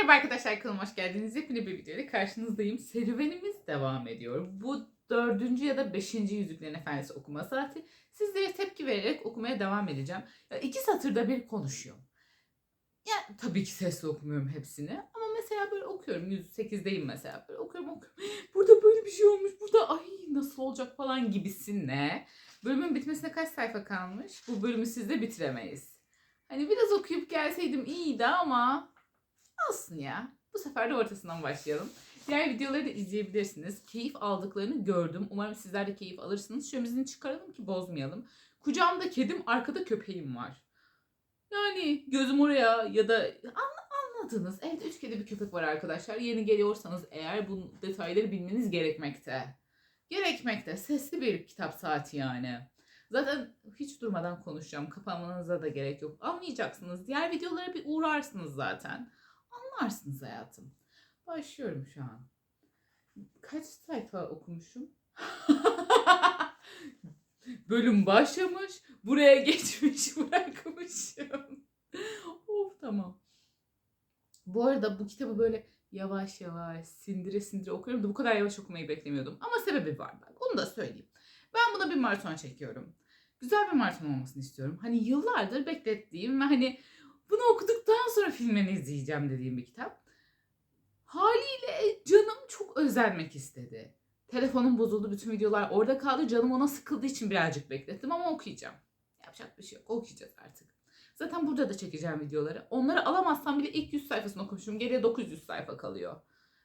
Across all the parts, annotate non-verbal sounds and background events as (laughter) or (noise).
Merhaba arkadaşlar kanalıma hoş geldiniz. Yepyeni bir videoyla karşınızdayım. Serüvenimiz devam ediyor. Bu dördüncü ya da beşinci Yüzüklerin Efendisi okuma saati. Sizlere tepki vererek okumaya devam edeceğim. Ya iki satırda bir konuşuyorum. Ya tabii ki sesli okumuyorum hepsini. Ama mesela böyle okuyorum. 108'deyim mesela. Böyle okuyorum okuyorum. (gasps) Burada böyle bir şey olmuş. Burada ay nasıl olacak falan gibisinle. Bölümün bitmesine kaç sayfa kalmış? Bu bölümü sizde bitiremeyiz. Hani biraz okuyup gelseydim iyiydi ama olsun ya. Bu sefer de ortasından başlayalım. Diğer videoları da izleyebilirsiniz. Keyif aldıklarını gördüm. Umarım sizler de keyif alırsınız. Şömizini çıkaralım ki bozmayalım. Kucağımda kedim, arkada köpeğim var. Yani gözüm oraya ya da An- anladınız. Evde üç kedi bir köpek var arkadaşlar. Yeni geliyorsanız eğer bu detayları bilmeniz gerekmekte. Gerekmekte. Sesli bir kitap saati yani. Zaten hiç durmadan konuşacağım. Kapanmanıza da gerek yok. Anlayacaksınız. Diğer videolara bir uğrarsınız zaten. Anlarsınız hayatım. Başlıyorum şu an. Kaç sayfa okumuşum? (laughs) Bölüm başlamış. Buraya geçmiş (laughs) bırakmışım. of tamam. Bu arada bu kitabı böyle yavaş yavaş sindire sindire okuyorum da bu kadar yavaş okumayı beklemiyordum. Ama sebebi var bak. Onu da söyleyeyim. Ben buna bir maraton çekiyorum. Güzel bir maraton olmasını istiyorum. Hani yıllardır beklettiğim ve hani bunu sonra filmini izleyeceğim dediğim bir kitap. Haliyle canım çok özenmek istedi. Telefonum bozuldu, bütün videolar orada kaldı. Canım ona sıkıldığı için birazcık beklettim ama okuyacağım. Yapacak bir şey yok, okuyacağız artık. Zaten burada da çekeceğim videoları. Onları alamazsam bile ilk 100 sayfasını okumuşum. Geriye 900 sayfa kalıyor.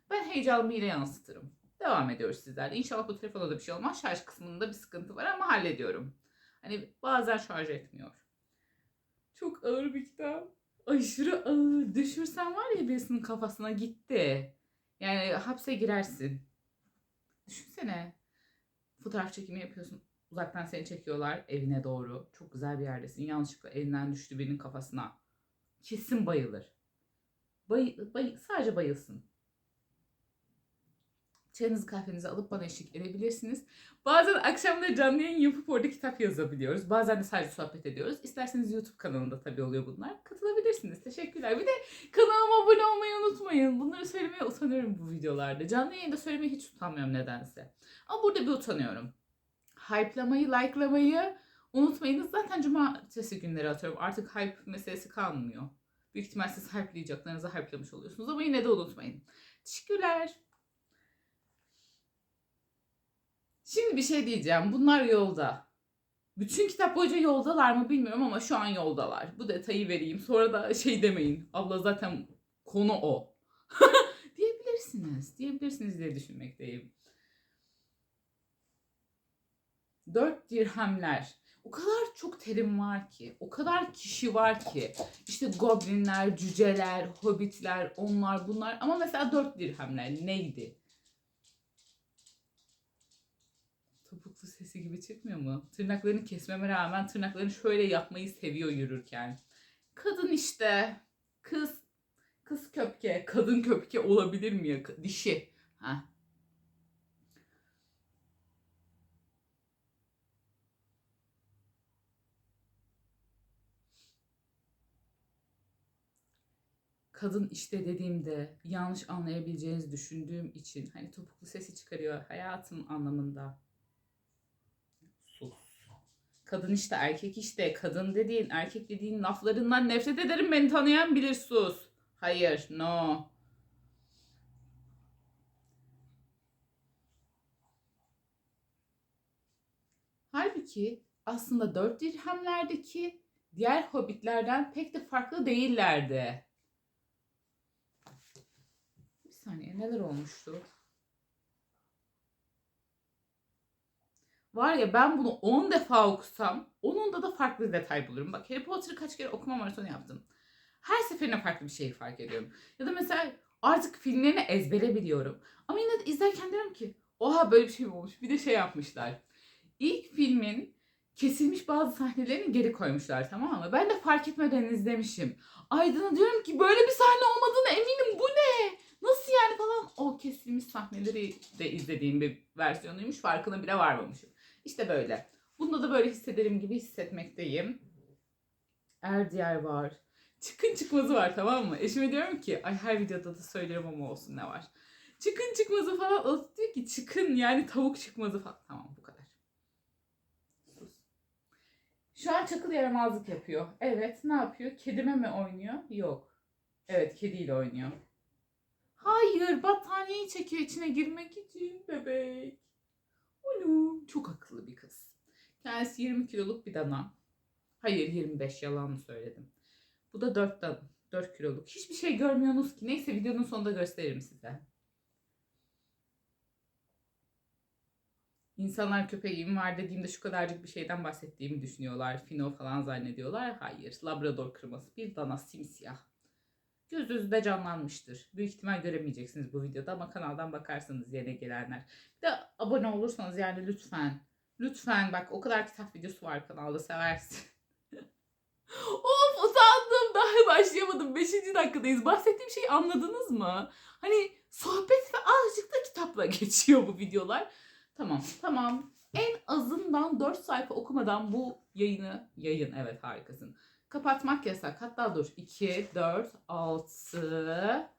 Ben heyecanımı yine yansıtırım. Devam ediyoruz sizlerle. İnşallah bu telefonda da bir şey olmaz. Şarj kısmında bir sıkıntı var ama hallediyorum. Hani bazen şarj etmiyor. Çok ağır bir kitap. Aşırı ağır. Düşürsen var ya birisinin kafasına gitti. Yani hapse girersin. Düşünsene. Fotoğraf çekimi yapıyorsun. Uzaktan seni çekiyorlar evine doğru. Çok güzel bir yerdesin. Yanlışlıkla elinden düştü birinin kafasına. Kesin bayılır. Bay, bay, sadece bayılsın. Çayınızı kahvenizi alıp bana eşlik edebilirsiniz. Bazen akşamları canlı yayın yapıp orada kitap yazabiliyoruz. Bazen de sadece sohbet ediyoruz. İsterseniz YouTube kanalında tabii oluyor bunlar. Katılabilirsiniz. Teşekkürler. Bir de kanalıma abone olmayı unutmayın. Bunları söylemeye utanıyorum bu videolarda. Canlı yayında söylemeye hiç utanmıyorum nedense. Ama burada bir utanıyorum. Hype'lamayı, like'lamayı unutmayınız. Zaten cumartesi günleri atıyorum. Artık hype meselesi kalmıyor. Büyük ihtimal siz hype'layacaklarınızı hype'lamış oluyorsunuz ama yine de unutmayın. Teşekkürler. Şimdi bir şey diyeceğim. Bunlar yolda. Bütün kitap boyunca yoldalar mı bilmiyorum ama şu an yoldalar. Bu detayı vereyim. Sonra da şey demeyin. Abla zaten konu o. (laughs) diyebilirsiniz. Diyebilirsiniz diye düşünmekteyim. Dört dirhemler. O kadar çok terim var ki, o kadar kişi var ki. İşte goblinler, cüceler, hobbitler, onlar bunlar. Ama mesela dört dirhemler neydi? Sesi gibi çıkmıyor mu? Tırnaklarını kesmeme rağmen tırnaklarını şöyle yapmayı seviyor yürürken. Kadın işte. Kız. Kız köpke. Kadın köpke olabilir mi ya? Dişi. Ha. kadın işte dediğimde yanlış anlayabileceğinizi düşündüğüm için hani topuklu sesi çıkarıyor hayatım anlamında. Kadın işte erkek işte kadın dediğin erkek dediğin laflarından nefret ederim beni tanıyan bilir sus. Hayır no. Halbuki aslında dört dirhemlerdeki diğer hobbitlerden pek de farklı değillerdi. Bir saniye neler olmuştu? Var ya ben bunu 10 defa okusam onunda da farklı detay bulurum. Bak Harry Potter'ı kaç kere okuma maratonu yaptım. Her seferinde farklı bir şey fark ediyorum. Ya da mesela artık filmlerini ezbere biliyorum. Ama yine de izlerken diyorum ki oha böyle bir şey mi olmuş? Bir de şey yapmışlar. İlk filmin kesilmiş bazı sahnelerini geri koymuşlar tamam mı? Ben de fark etmeden izlemişim. Aydın'a diyorum ki böyle bir sahne olmadığına eminim bu ne? Nasıl yani falan o kesilmiş sahneleri de izlediğim bir versiyonuymuş farkına bile varmamışım. İşte böyle. Bunda da böyle hissederim gibi hissetmekteyim. Erdiyer var. çıkın çıkmazı var tamam mı? Eşime diyorum ki ay her videoda da söylerim ama olsun ne var. Çıkın çıkmazı falan. O diyor ki çıkın yani tavuk çıkmazı falan. Tamam bu kadar. Sus. Şu an çakıl yaramazlık yapıyor. Evet ne yapıyor? Kedime mi oynuyor? Yok. Evet kediyle oynuyor. Hayır battaniyeyi çekiyor içine girmek için bebek. Oğlum çok akıllı bir kız. Kendisi 20 kiloluk bir dana. Hayır 25 yalan mı söyledim. Bu da 4 dan 4 kiloluk. Hiçbir şey görmüyorsunuz ki. Neyse videonun sonunda gösteririm size. İnsanlar köpeğim var dediğimde şu kadarcık bir şeyden bahsettiğimi düşünüyorlar. Fino falan zannediyorlar. Hayır. Labrador kırması bir dana simsiyah. Gözünüzde de canlanmıştır. Büyük ihtimal göremeyeceksiniz bu videoda ama kanaldan bakarsanız yeni gelenler. Bir de abone olursanız yani lütfen. Lütfen bak o kadar kitap videosu var kanalda seversin. (laughs) of utandım daha başlayamadım. 5. dakikadayız. Bahsettiğim şeyi anladınız mı? Hani sohbet ve azıcık da kitapla (laughs) geçiyor bu videolar. Tamam tamam. En azından 4 sayfa okumadan bu yayını, yayın evet harikasın. Kapatmak yasak. Hatta dur 2, 4, 6,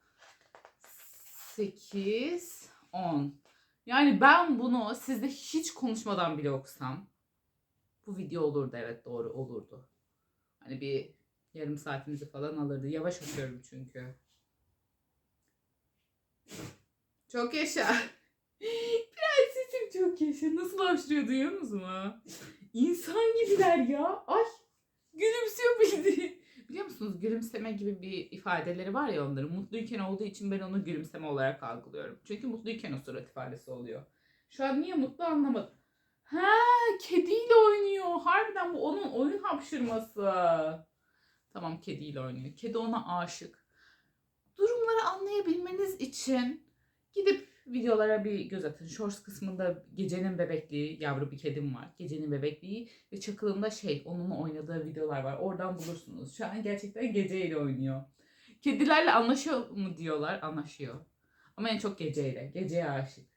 8, 10. Yani ben bunu sizde hiç konuşmadan bile okusam bu video olurdu evet doğru olurdu. Hani bir yarım saatinizi falan alırdı. Yavaş okuyorum çünkü. Çok yaşa. (laughs) Prensesim çok yaşa. Nasıl hapşırıyor duyuyorsunuz mu? İnsan gibiler ya. Ay gülümsüyor bildi. Biliyor musunuz gülümseme gibi bir ifadeleri var ya onların. Mutluyken olduğu için ben onu gülümseme olarak algılıyorum. Çünkü mutluyken o surat ifadesi oluyor. Şu an niye mutlu anlamadım. Ha kediyle oynuyor. Harbiden bu onun oyun hapşırması. Tamam kediyle oynuyor. Kedi ona aşık. Durumları anlayabilmeniz için gidip videolara bir göz atın. Shorts kısmında gecenin bebekliği, yavru bir kedim var. Gecenin bebekliği ve çakılında şey, onunla oynadığı videolar var. Oradan bulursunuz. Şu an gerçekten geceyle oynuyor. Kedilerle anlaşıyor mu diyorlar. Anlaşıyor. Ama en çok geceyle. Geceye aşık.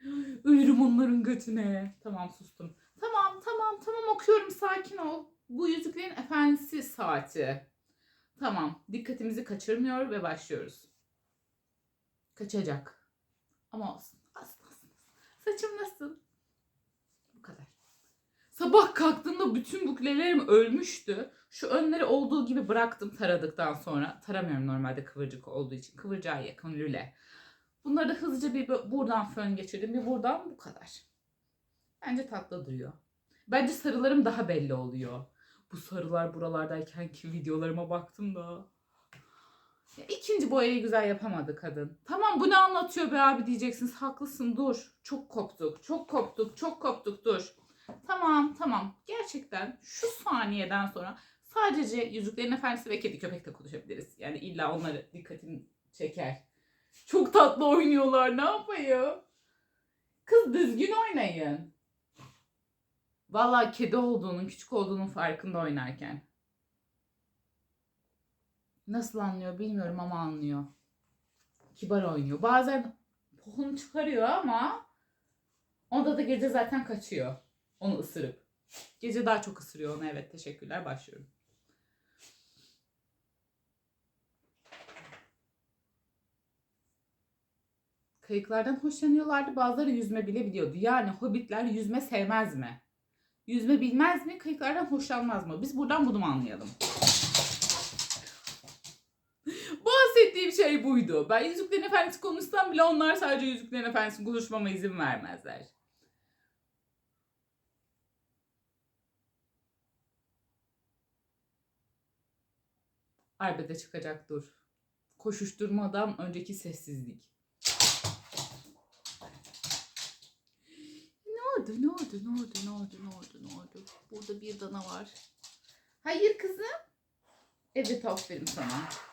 (gasps) Ölürüm onların götüne. Tamam sustum. Tamam tamam tamam okuyorum sakin ol. Bu Yüzüklerin Efendisi saati. Tamam dikkatimizi kaçırmıyor ve başlıyoruz. Kaçacak. Ama olsun. Olsun olsun. Saçım nasıl? Bu kadar. Sabah kalktığımda bütün buklelerim ölmüştü. Şu önleri olduğu gibi bıraktım taradıktan sonra. Taramıyorum normalde kıvırcık olduğu için. Kıvırcığa yakın lüle. Bunları da hızlıca bir bu- buradan fön geçirdim. Bir buradan bu kadar. Bence tatlı duruyor. Bence sarılarım daha belli oluyor. Bu sarılar buralardayken ki videolarıma baktım da. Ya ikinci boyayı güzel yapamadı kadın. Tamam bu ne anlatıyor be abi diyeceksiniz. Haklısın dur. Çok koptuk. Çok koptuk. Çok koptuk dur. Tamam tamam. Gerçekten şu saniyeden sonra sadece Yüzüklerin Efendisi ve Kedi Köpek'te konuşabiliriz. Yani illa onları dikkatini çeker. Çok tatlı oynuyorlar. Ne yapayım? Kız düzgün oynayın. Vallahi kedi olduğunun, küçük olduğunun farkında oynarken. Nasıl anlıyor bilmiyorum ama anlıyor. Kibar oynuyor. Bazen pohunu çıkarıyor ama onda da gece zaten kaçıyor. Onu ısırıp. Gece daha çok ısırıyor onu. Evet teşekkürler. Başlıyorum. Kayıklardan hoşlanıyorlardı. Bazıları yüzme bile biliyordu. Yani hobbitler yüzme sevmez mi? Yüzme bilmez mi? Kayıklardan hoşlanmaz mı? Biz buradan bunu anlayalım? Bahsettiğim şey buydu. Ben Yüzüklerin Efendisi konuşsam bile onlar sadece Yüzüklerin Efendisi'ni konuşmama izin vermezler. Arbede çıkacak dur. Koşuşturmadan önceki sessizlik. Ne oldu, ne oldu, ne oldu, ne oldu, ne oldu, ne oldu? Burada bir dana var. Hayır kızım. Evet aferin sana.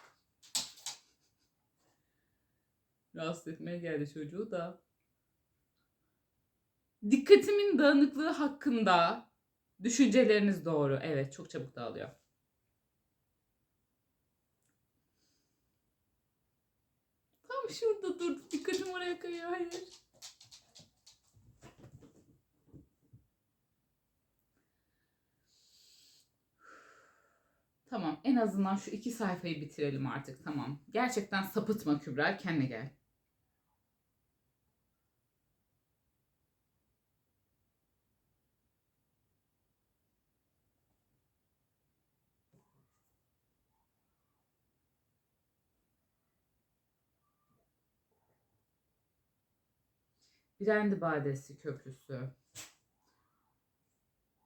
Rahatsız etmeye geldi çocuğu da. Dikkatimin dağınıklığı hakkında düşünceleriniz doğru. Evet çok çabuk dağılıyor. Tam şurada durdu. Dikkatim oraya kayıyor. Hayır. Tamam en azından şu iki sayfayı bitirelim artık tamam. Gerçekten sapıtma Kübra kendine gel. Birendi Badesi Köprüsü.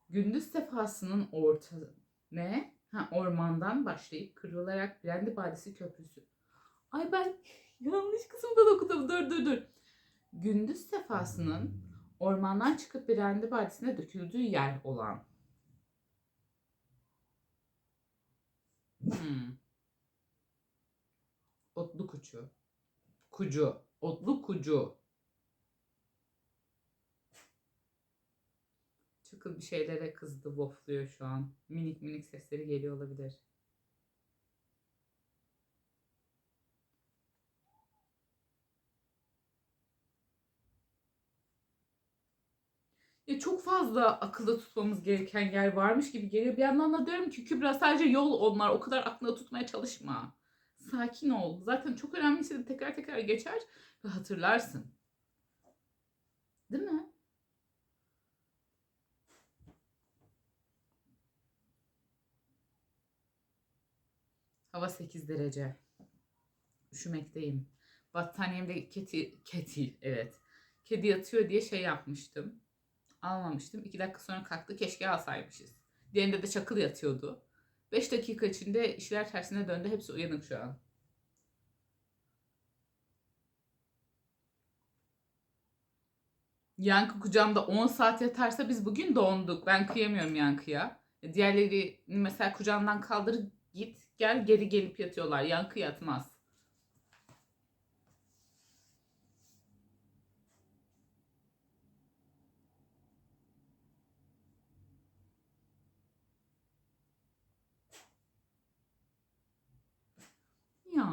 Gündüz sefasının orta ne? Ha, ormandan başlayıp kırılarak Birendi Badesi Köprüsü. Ay ben yanlış kısımdan okudum. Dur dur dur. Gündüz sefasının ormandan çıkıp Birendi Badesi'ne döküldüğü yer olan. Hmm. Otlu kucu. Kucu. Otlu kucu. Çakıl bir şeylere kızdı, wofluyor şu an. Minik minik sesleri geliyor olabilir. Ya çok fazla akılda tutmamız gereken yer varmış gibi geliyor. Bir yandan da diyorum ki Kübra sadece yol onlar. O kadar aklında tutmaya çalışma. Sakin ol. Zaten çok önemliyse de tekrar tekrar geçer ve hatırlarsın. Değil mi? Hava 8 derece. Üşümekteyim. Battaniyemde kedi, kedi evet. Kedi yatıyor diye şey yapmıştım. Almamıştım. 2 dakika sonra kalktı. Keşke alsaymışız. Diğerinde de çakıl yatıyordu. 5 dakika içinde işler tersine döndü. Hepsi uyanık şu an. Yankı kucağımda 10 saat yatarsa biz bugün donduk. Ben kıyamıyorum Yankı'ya. Diğerleri mesela kucağından kaldır git gel geri gelip yatıyorlar. Yankı yatmaz. Ya.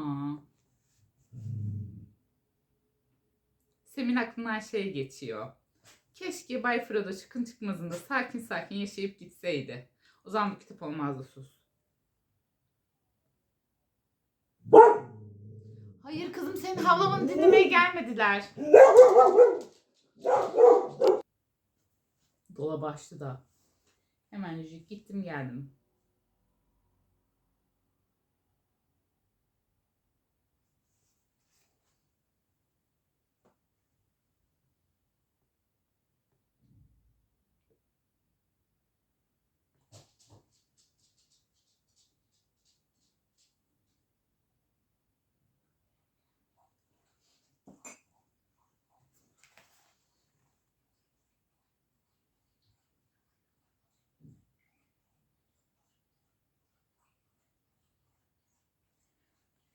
Semin aklından şey geçiyor. Keşke Bay Frodo çıkın çıkmazında sakin sakin yaşayıp gitseydi. O zaman bu kitap olmazdı sus. Hayır kızım senin havlamanı dinlemeye gelmediler. Dolap açtı da. Hemen gittim geldim.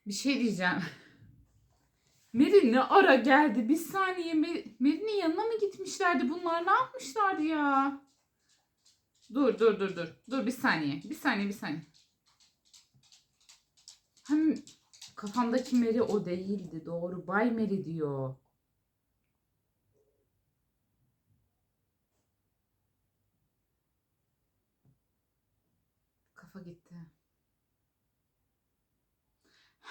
Bir şey diyeceğim. (laughs) Meri ne ara geldi? Bir saniye Mer- Meri'nin yanına mı gitmişlerdi? Bunlar ne yapmışlardı ya? Dur dur dur dur. Dur bir saniye. Bir saniye bir saniye. Hem kafamdaki Meri o değildi. Doğru. Bay Meri diyor. Kafa gitti.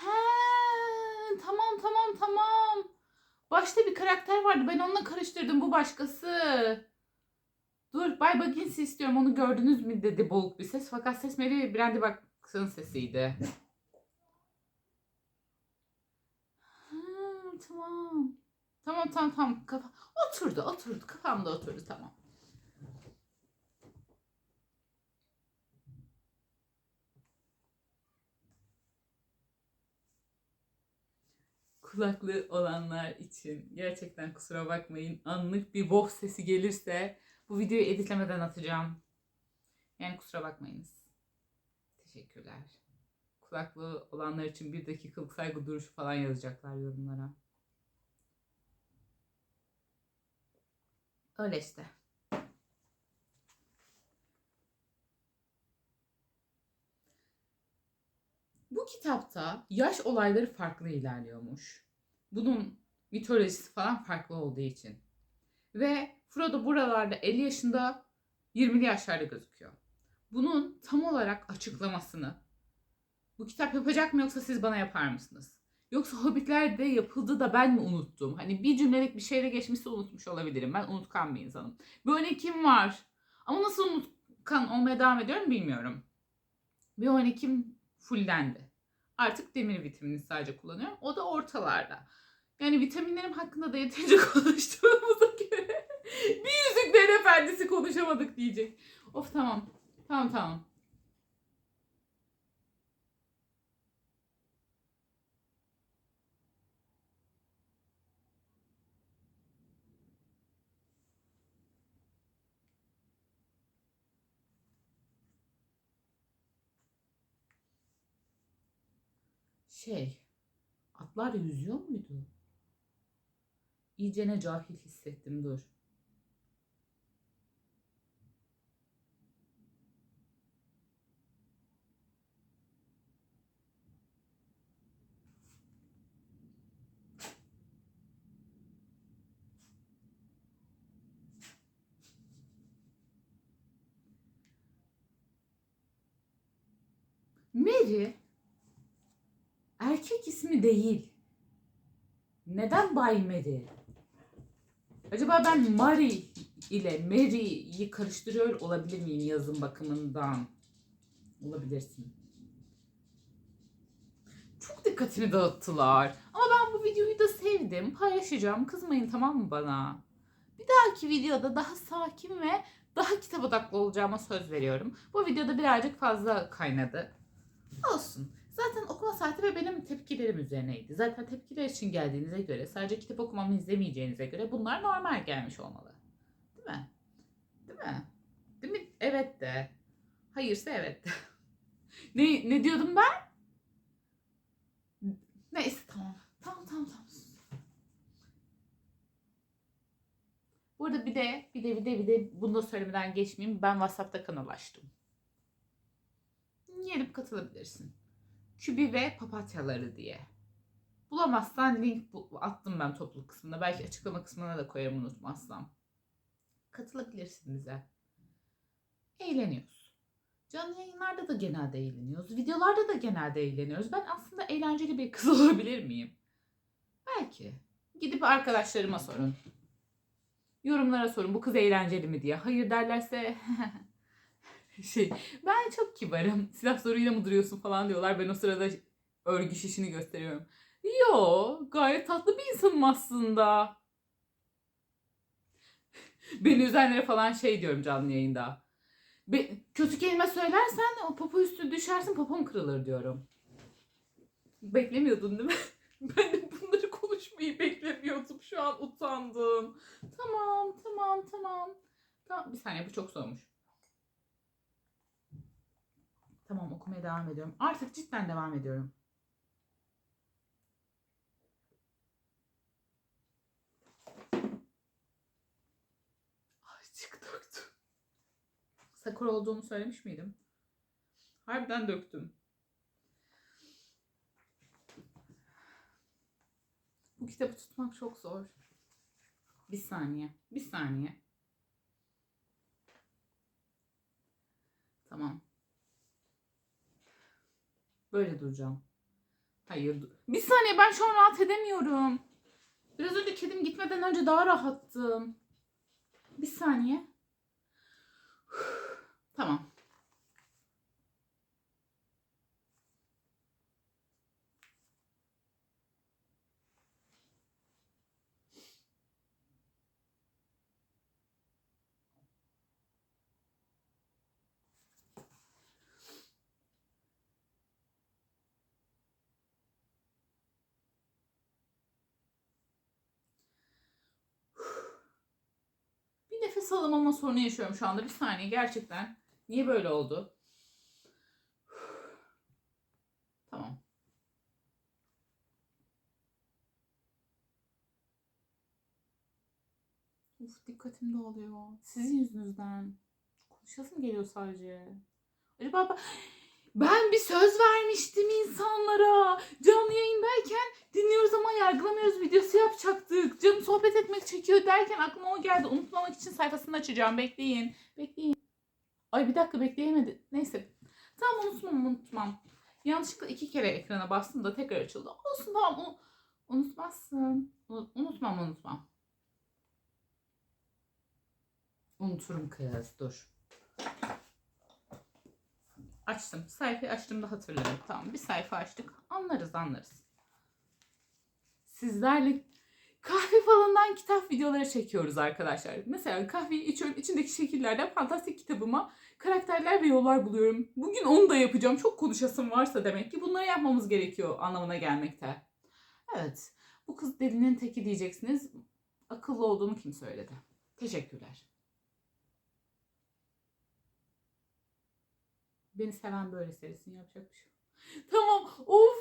He, tamam tamam tamam. Başta bir karakter vardı. Ben onunla karıştırdım. Bu başkası. Dur Bay Baggins'i istiyorum. Onu gördünüz mü dedi boğuk bir ses. Fakat ses Mary Brandy Bucks'ın sesiydi. Tamam. Tamam tamam tamam. Kafa... Oturdu oturdu. Kafamda oturdu tamam. Kulaklığı olanlar için gerçekten kusura bakmayın. Anlık bir wow sesi gelirse bu videoyu editlemeden atacağım. Yani kusura bakmayınız. Teşekkürler. Kulaklığı olanlar için bir dakikalık saygı duruşu falan yazacaklar yorumlara. Öyle işte. Bu kitapta yaş olayları farklı ilerliyormuş. Bunun mitolojisi falan farklı olduğu için. Ve Frodo buralarda 50 yaşında 20'li yaşlarda gözüküyor. Bunun tam olarak açıklamasını Bu kitap yapacak mı yoksa siz bana yapar mısınız? Yoksa Hobbitler de yapıldı da ben mi unuttum? Hani bir cümlelik bir şeyle geçmişse unutmuş olabilirim. Ben unutkan bir insanım. Böyle kim var? Ama nasıl unutkan olmaya devam ediyorum bilmiyorum. Bir oynakim fullendi. Artık demir vitamini sadece kullanıyorum. O da ortalarda. Yani vitaminlerim hakkında da yeterince (laughs) konuştuğumuza göre bir yüzüklerin efendisi konuşamadık diyecek. Of tamam. Tamam tamam. Şey, atlar yüzüyor muydu? İyicene cahil hissettim dur. Mary erkek ismi değil. Neden Bay Mary? Acaba ben Mary ile Mary'yi karıştırıyor olabilir miyim yazım bakımından? Olabilirsin. Çok dikkatimi dağıttılar. Ama ben bu videoyu da sevdim. Paylaşacağım. Kızmayın tamam mı bana? Bir dahaki videoda daha sakin ve daha kitap odaklı olacağıma söz veriyorum. Bu videoda birazcık fazla kaynadı. Olsun. Zaten okuma saati ve benim tepkilerim üzerineydi. Zaten tepkiler için geldiğinize göre, sadece kitap okumamı izlemeyeceğinize göre bunlar normal gelmiş olmalı. Değil mi? Değil mi? Değil mi? Evet de. Hayırsa evet de. (laughs) ne, ne diyordum ben? Neyse tamam. Tamam tamam tamam. Burada bir de bir de bir de bir de bunu da söylemeden geçmeyeyim. Ben WhatsApp'ta kanal açtım. Gelip katılabilirsin. Kübi ve papatyaları diye. Bulamazsan link attım ben topluluk kısmına. Belki açıklama kısmına da koyarım unutmazsam. Katılabilirsin bize. Eğleniyoruz. Canlı yayınlarda da genelde eğleniyoruz. Videolarda da genelde eğleniyoruz. Ben aslında eğlenceli bir kız (laughs) olabilir miyim? Belki. Gidip arkadaşlarıma sorun. Yorumlara sorun bu kız eğlenceli mi diye. Hayır derlerse (laughs) (laughs) şey ben çok kibarım. Silah zoruyla mı duruyorsun falan diyorlar. Ben o sırada örgü şişini gösteriyorum. Yo gayet tatlı bir insanım aslında. (laughs) Beni üzenlere falan şey diyorum canlı yayında. Be- kötü kelime söylersen o popo üstü düşersin popom kırılır diyorum. Beklemiyordun değil mi? (laughs) ben de bunları konuşmayı beklemiyordum. Şu an utandım. Tamam tamam tamam. Tamam bir saniye bu çok soğumuş. Tamam okumaya devam ediyorum. Artık cidden devam ediyorum. Azıcık döktüm. Sakura olduğumu söylemiş miydim? Harbiden döktüm. Bu kitabı tutmak çok zor. Bir saniye. Bir saniye. Tamam. Böyle duracağım. Hayır. Bir saniye ben şu an rahat edemiyorum. Biraz önce kedim gitmeden önce daha rahattım. Bir saniye. Tamam. Bir nefes alamama sorunu yaşıyorum şu anda. Bir saniye gerçekten. Niye böyle oldu? Tamam. Uf dikkatim dağılıyor. Sizin yüzünüzden. Konuşasım geliyor sadece. Acaba ben, bir söz vermiştim insanlara. Canlı yayındayken dinliyoruz ama yargılamıyoruz videosu yapacaktık. Canım sohbet etmek çekiyor derken aklıma o geldi. Unutmamak için sayfasını açacağım. Bekleyin. Bekleyin. Ay bir dakika bekleyemedi. Neyse. Tamam unutmam unutmam. Yanlışlıkla iki kere ekrana bastım da tekrar açıldı. Olsun tamam onu unutmazsın. Unut- Unutmam unutmam. Unuturum kız dur. Açtım. Sayfayı açtığımda hatırlarım. Tamam bir sayfa açtık. Anlarız anlarız. Sizlerle kahve falandan kitap videoları çekiyoruz arkadaşlar. Mesela kahveyi içiyorum. içindeki şekillerden fantastik kitabıma karakterler ve yollar buluyorum. Bugün onu da yapacağım. Çok konuşasım varsa demek ki bunları yapmamız gerekiyor anlamına gelmekte. Evet. Bu kız delinin teki diyeceksiniz. Akıllı olduğunu kim söyledi? Teşekkürler. Beni seven böyle sevsin yapacak bir şey. (laughs) Tamam. Of.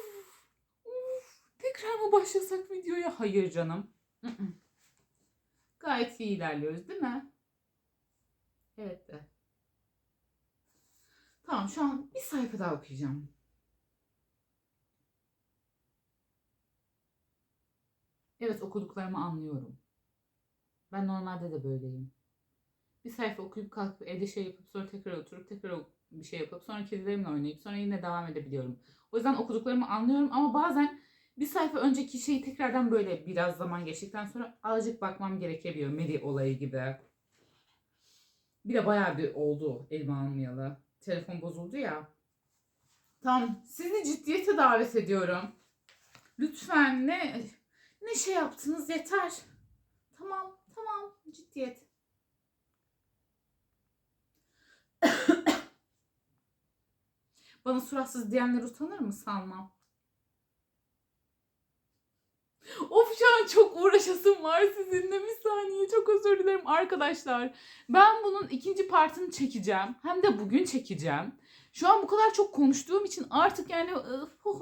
Of. Tekrar mı başlasak videoya? Hayır canım. Gayet iyi ilerliyoruz değil mi? Evet de. Tamam şu an bir sayfa daha okuyacağım. Evet okuduklarımı anlıyorum. Ben normalde de böyleyim. Bir sayfa okuyup kalkıp evde şey yapıp sonra tekrar oturup tekrar bir şey yapıp sonra kedilerimle oynayıp sonra yine devam edebiliyorum. O yüzden okuduklarımı anlıyorum ama bazen bir sayfa önceki şeyi tekrardan böyle biraz zaman geçtikten sonra azıcık bakmam gerekebiliyor. Meri olayı gibi. Bir de bayağı bir oldu elime almayalı. Telefon bozuldu ya. Tamam sizi ciddiyete davet ediyorum. Lütfen ne ne şey yaptınız yeter. Tamam tamam ciddiyet. Bana suratsız diyenler utanır mı sanmam. Of şu an çok uğraşasım var sizinle. Bir saniye çok özür dilerim arkadaşlar. Ben bunun ikinci partını çekeceğim. Hem de bugün çekeceğim. Şu an bu kadar çok konuştuğum için artık yani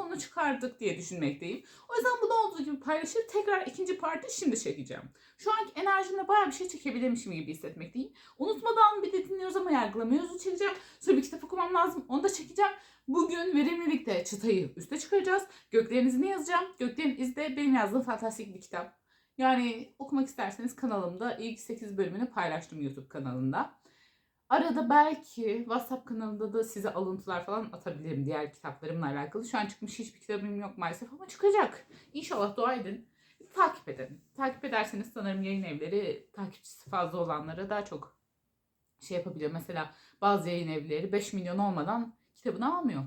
onu çıkardık diye düşünmekteyim. O yüzden bunu olduğu gibi paylaşıp tekrar ikinci parti şimdi çekeceğim. Şu anki enerjimle bayağı bir şey çekebilirmişim gibi hissetmekteyim. Unutmadan bir de dinliyoruz ama yargılamıyoruz çekeceğim. Sonra bir kitap okumam lazım. Onu da çekeceğim. Bugün verimlilikte çıtayı üste çıkaracağız. Göklerin izini yazacağım. Göklerin izi de benim yazdığım fantastik bir kitap. Yani okumak isterseniz kanalımda ilk 8 bölümünü paylaştım YouTube kanalında. Arada belki WhatsApp kanalında da size alıntılar falan atabilirim diğer kitaplarımla alakalı. Şu an çıkmış hiçbir kitabım yok maalesef ama çıkacak. İnşallah dua edin. Takip edin. Takip ederseniz sanırım yayın evleri takipçisi fazla olanlara daha çok şey yapabiliyor. Mesela bazı yayın evleri 5 milyon olmadan kitabını almıyor.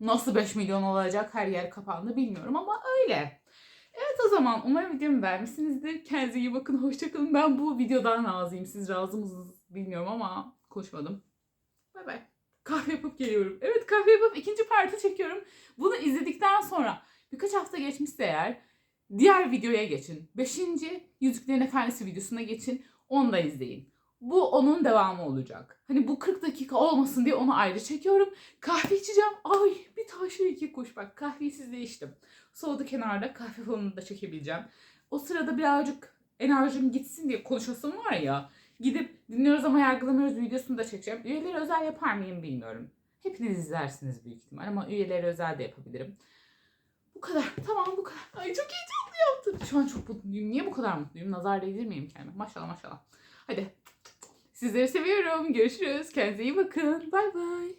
Nasıl 5 milyon olacak her yer kapandı bilmiyorum ama öyle. Evet o zaman umarım videomu beğenmişsinizdir. Kendinize iyi bakın. Hoşçakalın. Ben bu videodan razıyım. Siz razı mısınız bilmiyorum ama konuşmadım. Bay bay. Kahve yapıp geliyorum. Evet kahve yapıp ikinci parti çekiyorum. Bunu izledikten sonra birkaç hafta geçmişse eğer diğer videoya geçin. Beşinci Yüzüklerin Efendisi videosuna geçin. Onu da izleyin. Bu onun devamı olacak. Hani bu 40 dakika olmasın diye onu ayrı çekiyorum. Kahve içeceğim. Ay bir taşı iki kuş bak. Kahveyi sizde içtim. Soğudu kenarda kahve falını da çekebileceğim. O sırada birazcık enerjim gitsin diye konuşasım var ya. Gidip dinliyoruz ama yargılamıyoruz videosunu da çekeceğim. Üyeleri özel yapar mıyım bilmiyorum. Hepiniz izlersiniz büyük ihtimal ama üyeleri özel de yapabilirim. Bu kadar. Tamam bu kadar. Ay çok heyecanlı yaptım. Şu an çok mutluyum. Niye bu kadar mutluyum? Nazar değdirmeyeyim kendime. Maşallah maşallah. Hadi. Sizleri seviyorum. Görüşürüz. Kendinize iyi bakın. Bay bay.